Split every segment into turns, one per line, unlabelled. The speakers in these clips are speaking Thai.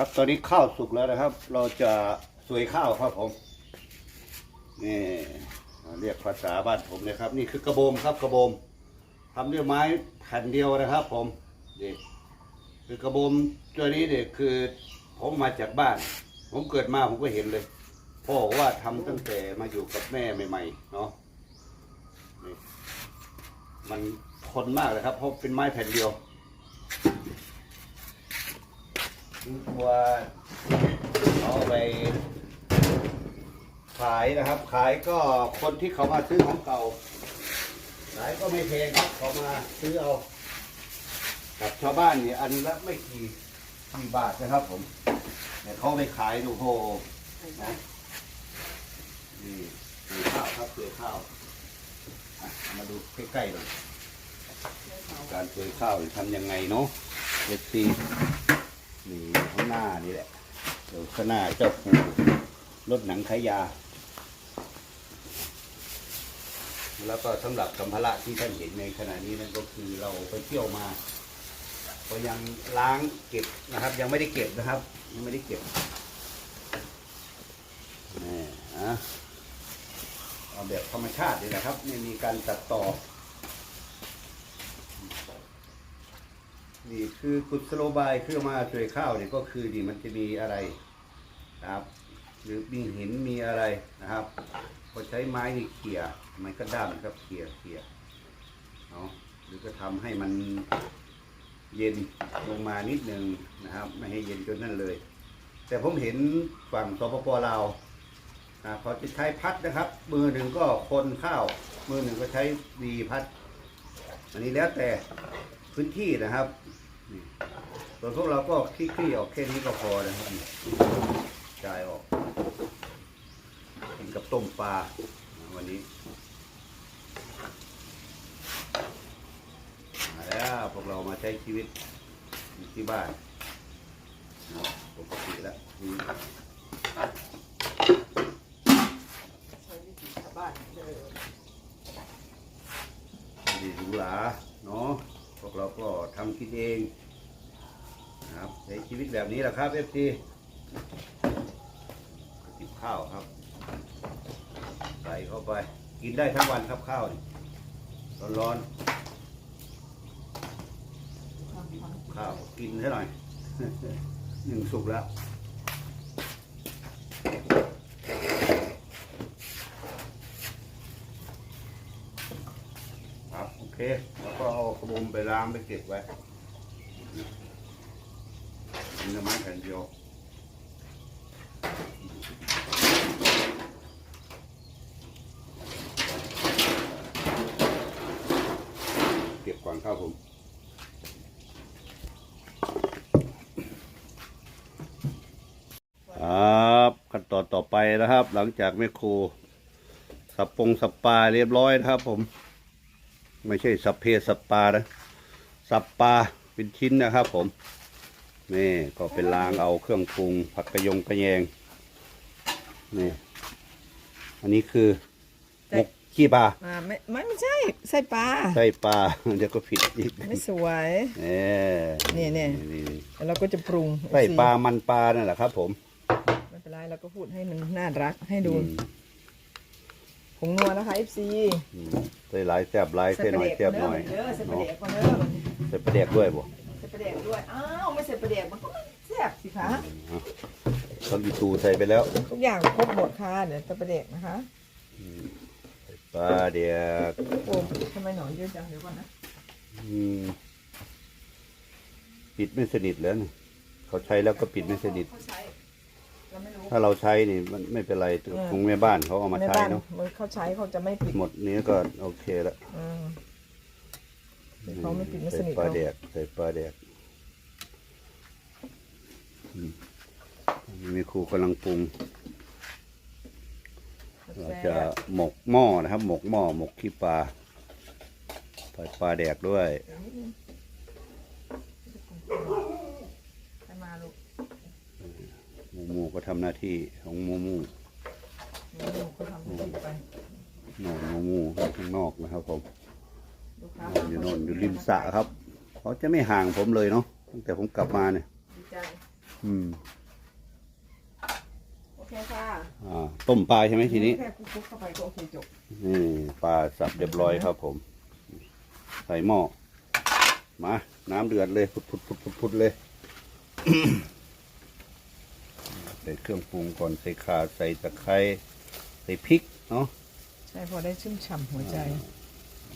ครับตอนนี้ข้าวสุกแล้วนะครับ เราจะสวยข้าวครับผมนี่เรียกภาษาบ้านผมเลยครับ นี่คือกระโบมครับกระโบมทำด้วยไม้แผ่นเดียวนะครับ ผมนี่คือกระโบมตัวนี้เนี่ยคือ ผมมาจากบ้าน ผมเกิดมาผมก็เห็นเลยพ่อบอกว่าทำตั้งแต่มาอยู่กับแม่ใหม่ ๆ เนาะนี่มันทนมากเลยครับเพราะเป็นไม้แผ่นเดียว ตัวเอาไปขายนะครับ ขายก็คนที่เขามาซื้อของเก่า ขายก็ไม่แพงครับเขามาซื้อเอา กับชาวบ้านเนี่ยอันละไม่กี่กี่บาทนะครับผมแต่เขาไปขายดูโหนะนี่คือข้าวครับคือข้าวมาดูใกล้ๆเลยการเปลือยข้าวทำยังไงเนาะเอฟซี นี่ข้างหน้านี่แหละข้างหน้าเจ้าปู่รถหนังขายา แล้วก็สำหรับสัมภาระที่ท่านเห็นในขณะนี้นั่นก็คือเราไปเที่ยวมา ก็ยังล้างเก็บนะครับ ยังไม่ได้เก็บนะครับ ยังไม่ได้เก็บนี่นะเอาแบบธรรมชาติเลยนะครับ ไม่มีการตัดต่อ นี่คือกุศโลบายคือมาช่วยข้าวเนี่ยก็คือนี่มันจะมีอะไรนะครับ หรือมีหินมีอะไรนะครับก็ใช้ไม้นี่เขี่ยมันก็ด้ามครับเขี่ยเขี่ยเนาะหรือก็ทำให้มันเย็นลงมานิดหนึ่งนะครับ ไม่ให้เย็นจนนั่นเลย แต่ผมเห็นฝั่งสปปลาวนะเขาจะใช้พัดนะครับ มือหนึ่งก็คนข้าว มือหนึ่งก็ใช้ดีพัด อันนี้แล้วแต่พื้นที่นะครับ นี่ส่วนพวกเราก็คลี่ๆออกแค่นี้ก็พอนะครับจ่ายออกกินกับต้มปลาวันนี้มาแล้วพวกเรามาใช้ชีวิตอยู่ที่บ้านปกติแล้วนี่
ใช้วิลย
ดีหรูหราเนาะ วกเราก็ทำกินเองนะครับใช้ชีวิตแบบนี้แหละครับเอฟซีจิบข้าวครับ ใส่เข้าไป กินได้ทั้งวันครับข้าวร้อนๆข้าวกินซะหน่อยหนึ่งสุกแล้วครับโอเค บมไปล้างไปเก็บไว้มีน้ำมันแผ่นเดียวเก็บก่อนครับผมครับขั้นตอนต่อไปนะครับ หลังจากแม่ครูสับปงสับปลาเรียบร้อยนะครับผม ไม่ใช่สับเพสับปลานะสับปลาเป็นชิ้นนะครับผมนี่ก็เป็นล้างเอาเครื่องปรุงผักกระยงกระแยงนี่อันนี้คือหมกขี้ปลา
อ่าไม่ไม่ไม่ใช่ไส้ปลา
ใส่ปลาเดี๋ยวก็ผิดอีก
ไม่สวย
เออ
นี่นี่
นี่
แล้วเราก็จะปรุง
ใส่ปลามันปลานั่นแหละครับผม
ไม่เป็นไรเราก็พูดให้มันน่ารักให้ดู
อืม
ผงนัวนะคะ FC
อืมใส่หลายแซ่บหลายใส่หน่อยแซ่บหน่อย
เด้อใส่ปลา
เนาะ
เด็กก่อนเด้อ
ใส่ปลาแดกด้วยบ่
ใส่ปลาเด็กด้วย อ้าวไม่ใส่ปลาเด็กมันก็ไม่แซ่บสิคะ
ตอนอีตูใส่ไปแล้ว
ทุกอย่างครบหมดค่ะ เดี๋ยวใส่ปลาเด็กนะคะ
ปลาเดียก
โอ้ทำไมหนอนเยอะจังเดี๋ยวก่อนนะ
อืมปิดไม่สนิทแล้วนี่เขาใช้แล้วก็ปิดไม่สนิท
เขาใช้เราไม่รู้
ถ้าเราใช้นี่มันไม่เป็นไรของแม่บ้านเขาเอามา
ใน
ใช้
บ้าน
เนาะ
มันเขาใช้เขาจะไม่ปิด
หมดนี้ก็โอเคแล้ว
อืมเขาไม่ปิดไม่ส
ใส่
นิท
ปลา
เขา
แดกใส่ปลาแดกอืมอันนี้มีครูกำลังปรุงเราจะหมกหม้อนะครับ หมกหม้อหมกขี้ปลาใส่ปลาแดกด้วย
ให้มาลูก
หมูก็ทำหน้าที่ของหมูหมู
หนูเขาทำให้ไป
นอนหมูหมูข้างนอกนะครับผม
ลูกค้า
อยู่น่นอยู่ริมสระครับเขาจะไม่ห่างผมเลยเนาะตั้งแต่ผมกลับมาเนี่ย
ดีใจ
อืม
โอเคค่ะ
อ่าต้มปลาใช่ไหมทีนี้
แค่คุกเข้าไปก็โอเคจบ
นี่ปลาสับเรียบร้อยครับผม ใส่หม้อมา น้ำเดือดเลยพุดพุดพุดพุดพุดเลย ส่เครื่องปรุงก่อนใส่ข่าใส่ตะไคร้ใส่พริกเนาะ
ใช่พอได้ชุ่มฉ่ำหัวใจ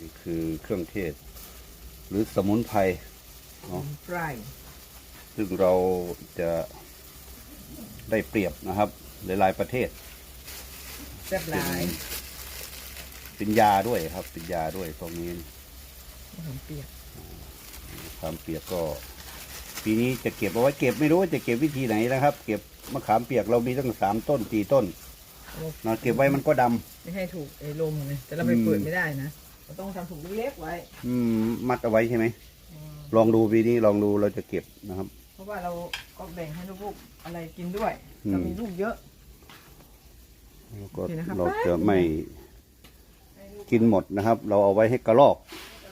นี่คือเครื่องเทศ หรือสมุนไพรเนาะ
ไพร
ซึ่งเราจะได้เปรียบนะครับ หลายๆประเทศ
แซ่บหลาย
เป็นยาด้วยครับ เป็นยาด้วยตรงนี้
มะขามเปียก
ความเปียกก็ ปีนี้จะเก็บเอาไว้เก็บไม่รู้ว่าจะเก็บวิธีไหนนะครับ เก็บมะขามเปียกเรามีตั้งสามต้นสี่ต้น
เอา
นะเก็บไว้มันก็ดำ
ไม่ให้ถูกไอ้ลมไงแต่เราไป
อืม
เปิดไม่ได้นะเราต้องทำถุงเล็กๆไว้
อืมมัดเอาไว้ใช่ไหมลองดูปีนี้ลองดูเราจะเก็บนะครับ
เพราะว่าเราก็แบ่งให้ลูกๆอะไรกินด้วย
อืม
เรามีลูกเยอะ
แล้วก็
โอเคนะครับ
เราจะไม่กินหมดนะครับ เราเอาไว้ให้กระรอก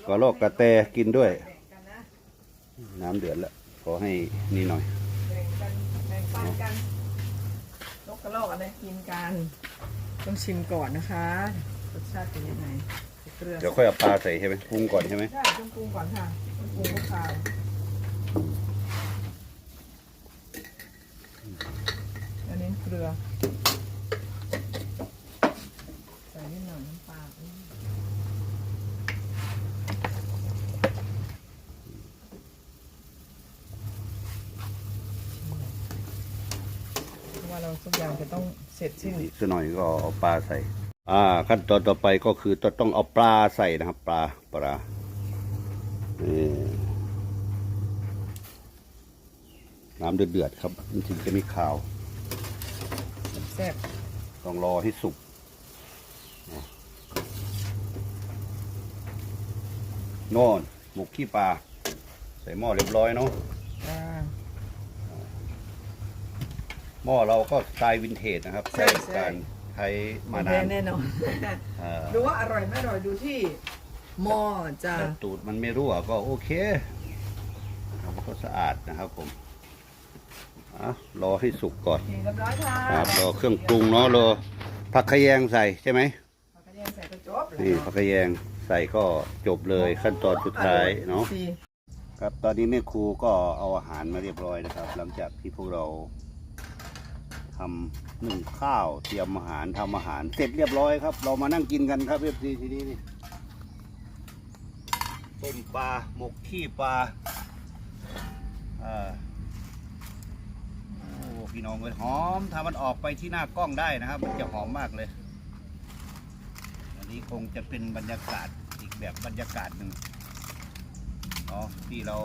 กระรอกกระแตกินด้วย
แบ่งกันนะ
น้ำเดือดแล้ว ขอให้นี่หน่อย
แบ่งกันแบ่งปันกันนกกระรอกอะไรกินกัน ต้องชิมก่อนนะคะรสชาติเป็นยังไงเกลือ
เดี๋ยวค่อยเอาปลาใส่ใช่ไหมปรุงก่อนใช่ไหม
ใช่ต้องปรุงก่อนค่ะต้องปรุงคร่าวๆอันนี้เกลือ ใส่นิดหน่อยน้ำปลาอืมเพราะว่าเราทุกอย่าง จะต้องเสร็จสิ้น
อีกสักหน่อยก็เอาปลาใส่ อ่า ขั้นตอนต่อไปก็คือจะต้องเอาปลาใส่นะครับ ปลาปลานี่น้ำเดือดๆครับมันถึงจะมีข่าว
แซ่บ
ต้องรอให้สุกโน่นหมกขี้ปลา ใส่หม้อเรียบร้อยเนาะ
อ่า
หม้อเราก็สไตล์วินเทจนะครับ
ใช่
ใช้
ใช่
การใช้มา
แน่
นาน
แน่นอน
อ่า
ดูว่าอร่อยไม่อร่อยดูที่หม้อจ้า
แต่ตูดมันไม่รั่วก็โอเคนะครับก็สะอาดนะครับผมอะรอให้สุกก่อน
เรียบร้อยค่ะ
ครับรอเครื่องปรุงเนาะรอผักขะแยงใส่ใช่ไหม
ผักกระเทียมใส่กระจบเลย
นี่ผักกะแยงใส่ก็จบเลยขั้นตอนสุดท้ายเนาะ
สี่
ครับตอนนี้แม่ครูก็เอาอาหารมาเรียบร้อยนะครับ หลังจากที่พวกเรา ทำหนึ่งข้าวเตรียมอาหารทำอาหาร เสร็จเรียบร้อยครับ เรามานั่งกินกันครับเอฟซีทีนี้นี่ต้มปลาหมกขี้ปลาอ่าโอ้พี่น้องเลยหอมถ้ามันออกไปที่หน้ากล้องได้นะครับ มันจะหอมมากเลย อันนี้คงจะเป็นบรรยากาศอีกแบบบรรยากาศหนึ่งเนาะที่เรา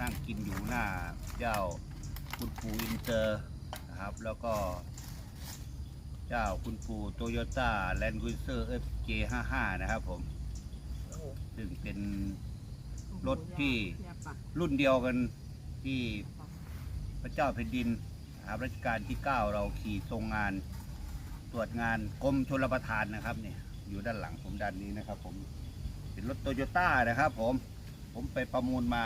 นั่งกินอยู่หน้าเจ้าคุณปูอินเตอร์ นะครับ แล้วก็เจ้าคุณปู่โตโยต้าแลนด์ครูเซอร์เอฟเจห้าห้านะครับผม ซึ่งเป็น รถที่ รุ่นเดียวกันที่พระเจ้าแผ่นดินนะครับรัชกาลที่ 9 เราขี่ทรงงานตรวจงานกรมชลประทานนะครับเนี่ยอยู่ด้านหลังผมด้านนี้นะครับ ผมเป็นรถโตโยต้านะครับ ผมผมไปประมูลมา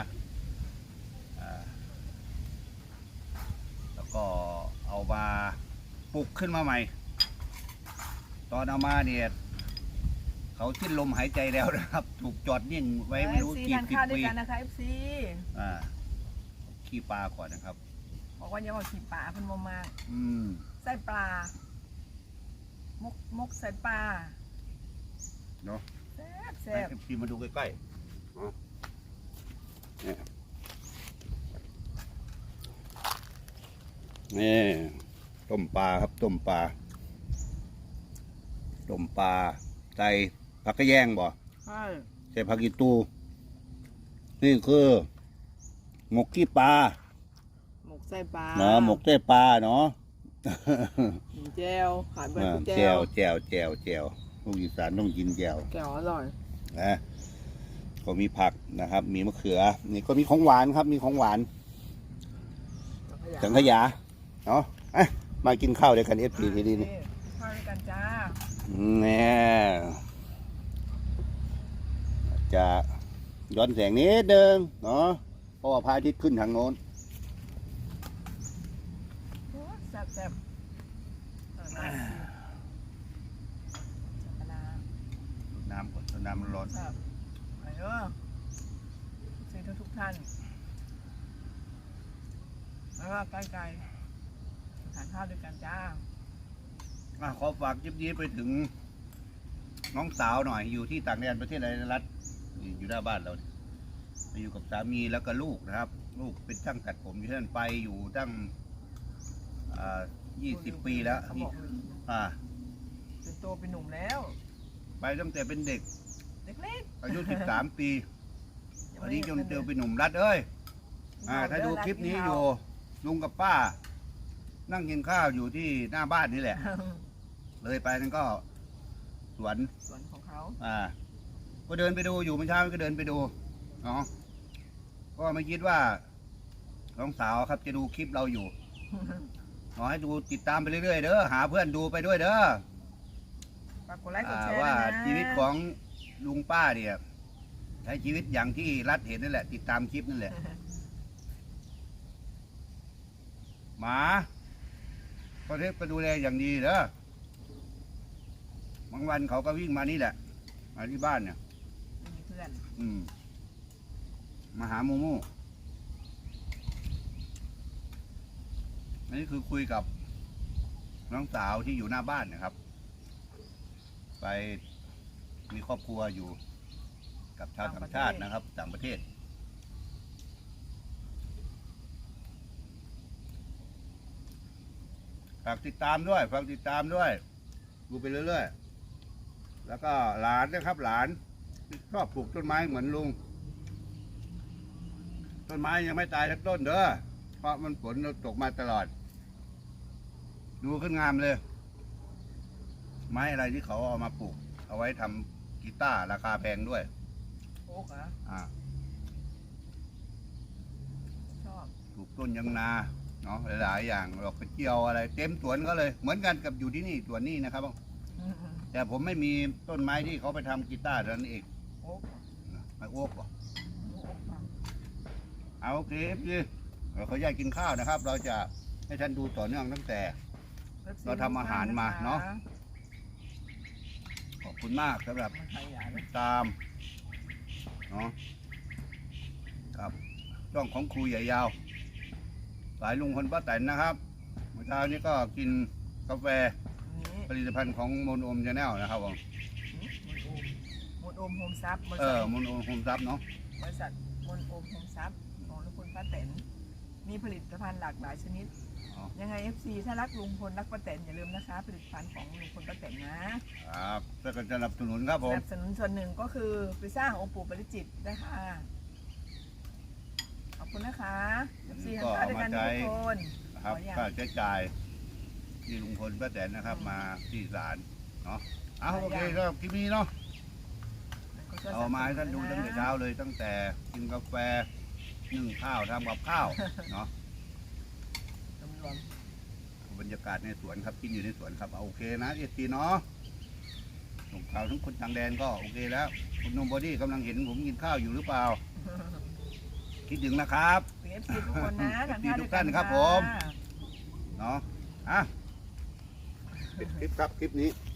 แล้วก็ เอามาปลุกขึ้นมาใหม่ ตอนเอามาเนี่ยเขาสิ้นลมหายใจแล้วนะครับ ถูกจอดนิ่งไว้ไม่รู้
ซี
กี่
ทาน
สิบ
ข้าวด้วย
ปี
กันนะคะ FC
อ่าขี้ปลาก่อนนะครับ
บอกว่าอย่าเอาขีปลาเพิ่นบ่มา
อืม
ใส่ปลามกมกใส่ปลา
เนาะ
แซ่บ
ให้
แซ่บ
พี่มาดูใกล้ๆเนาะเนี่ย นี่ต้มปลาครับต้มปลาต้มปลาใส่ผักกระแยงบ่
ใช่
ใส่ผักอีตู นี่คือหมกขี้ปลา
หมกใส่ปลา
เนาะหมกเต้ปลาเนาะ
แจวขาดไป
อ่า
คือ
แจ
แจ
ว
ว
แจวแจวแจวลูกอีสานต้องกินแจว
แก้วอร่อย
นะก็มีผักนะครับ มีมะเขือ นี่ก็มีของหวานครับ มีของหวานสังขยา เนาะอะมากินข้าวด้วยกันเอฟซีทีนี้นี่
ข้าวด้วยกันจ้า
แน่จะย้อนแสงนิดเดิงเนาะเพราะว่าพระอาทิตย์ขึ้นทางโน้น
บแซ่บเออน้ำซีจักรนา
สูตรน้ำก่อนสูตรน้ำมันร้อน
แซ่บไปเด้อซีทุกทุกๆท่านแล้วก็ใกล้ๆ ทานข้าวด้วยกันจ้า
อะขอฝากยิบยีไปถึง น้องสาวหน่อย อยู่ที่ต่างแดนประเทศอะไรนะรัฐนี่อยู่หน้าบ้านเราเนี่ยอยู่กับสามีแล้วก็ลูกนะครับ ลูกเป็นช่างตัดผมอยู่ที่นั่นไปอยู่ตั้งยี่สิบปีแล้ว
เขาบอกเลย
อ่า
เป็นโตเป็นหนุ่มแล้ว
ไปตั้งแต่เป็นเด็ก
เล็ก
อายุ 13 ปี
ๆ
ตอนนี้จนเจอเป็นหนุ่มรัดเอ้ยอ่าถ้าดูคลิปนี้อยู่ลุงกับป้า นั่งกินข้าวอยู่ที่หน้าบ้านนี่แหละ เลยไปนั่นก็สวน
ส่วนของเขา
อ่า ก็เดินไปดูอยู่เมื่อเช้าก็เดินไปดูเนาะก็ไม่คิดว่าน้องสาวครับจะดูคลิปเราอยู่ขอให้ดูติดตามไปเรื่อยๆเด้อหาเพื่อนดูไปด้วยเด้อ
ฝากกดไลค์กด
อ่า
แชร์
ว่า
ด้วยนะ
ชีวิตของลุงป้าเนี่ยใช้ชีวิตอย่างที่รัฐเห็นนั่นแหละ ติดตามคลิปนั่นแหละหมา ก็เทพก็ดูแลอย่างดีเด้อบางวันเขาก็วิ่งมานี่แหละ มาที่บ้านเนี่ย
มีเพื่อน
อืม มาหาโมโม่อันนี้คือคุยกับน้องสาวที่อยู่หน้าบ้านนะครับ ไปมีครอบครัวอยู่กับชาวต่างชาตินะครับ ต่างประเทศ ฝากติดตามด้วยฝากติดตามด้วย ดูไปเรื่อยๆ แล้วก็หลานนะครับหลานชอบปลูกต้นไม้เหมือนลุง ต้นไม้ยังไม่ตายสักต้นเด้อเพราะมันฝนตกมาตลอด ดูขึ้นงามเลย ไม้อะไรที่เขาเอามาปลูก เอาไว้ทำกีตาร์ราคาแพงด้วย
โอ๊กเหรอะ
อ่า
ชอบ
ปลูกต้นยังนา เนาะหลายๆอย่างดอกกระเจียวอะไร เต็มสวนก็เลย เหมือนกันกับอยู่ที่นี่สวนนี่นะครับ
อืม
แต่ผมไม่มีต้นไม้ที่เขาไปทำกีตาร์เท่านั้นเอง
โอ๊ก
ไม่โอ๊กหรอ
โอ๊กอะ
เอาโอเคพี่เราขออนุญาตกินข้าวนะครับ เราจะให้ท่านดูต่อเนื่องตั้งแต่ เราทำอาหารมาเนอะขอบคุณมากสำหรับ
มันขยายเลย
ตามเนาะครับช่องของครูใหญ่ยาว สายลุงคนป้าแตนนะครับเมื่อเช้านี้ก็กินกาแฟ
นี่
ผลิตภัณฑ์ของมนโอมชาแนลนะครับผม
มนโอมมนโอมโฮมซับบริ
เอ
ษั
อ
ท
มนโอมโฮมซับเนาะ
บริษัทมนโอมโฮมซับของลุงพลป้าแตนมีผลิตภัณฑ์หลากหลายชนิด
อ๋อ
ยังไง FC ถ้ารักลุงพลรักป้าแตนอย่าลืมนะคะ ผลิตภัณฑ์ของลุงพลป้าแตนนะครับ
ช่วยกันสนับสนุนครับผ
ส
ม
นับสนุนส่วนหนึ่งก็คือไปสร้างองค์ปู่ปริจิตรได้ค่ะข อบคุณนะคะ FC ทานข้าวด้วยกันทุกคน
นะครับ
ขออย่าง
ค่าใช้จ่ายที่ลุงพลป้าแตนนะครับ มาที่ศาลเนาะเอาโอเคก็คลิปนี้เนาะเอามาให้ท่านดูตั้งแต่เช้าเลยตั้งแต่กินกาแฟนึ่งข้าวทำกับข้าวเนาะ
รวม
บรรยากาศในสวนครับกินอยู่ในสวนครับเอาโอเคนะเอทีเนาะส่งข่าวทั้งคนต่างแดนก็โอเคแล้วคุณนมบอดี้กำลังเห็นผมกินข้าวอยู่หรือเปล่า
ๆ
คิดถึงนะครับ
ถึง FC ทุกคนนะทานข้าวด้วย
ทุกท่านครับผม เนาะอะ ปิดคลิปครับ คลิปนี้
ค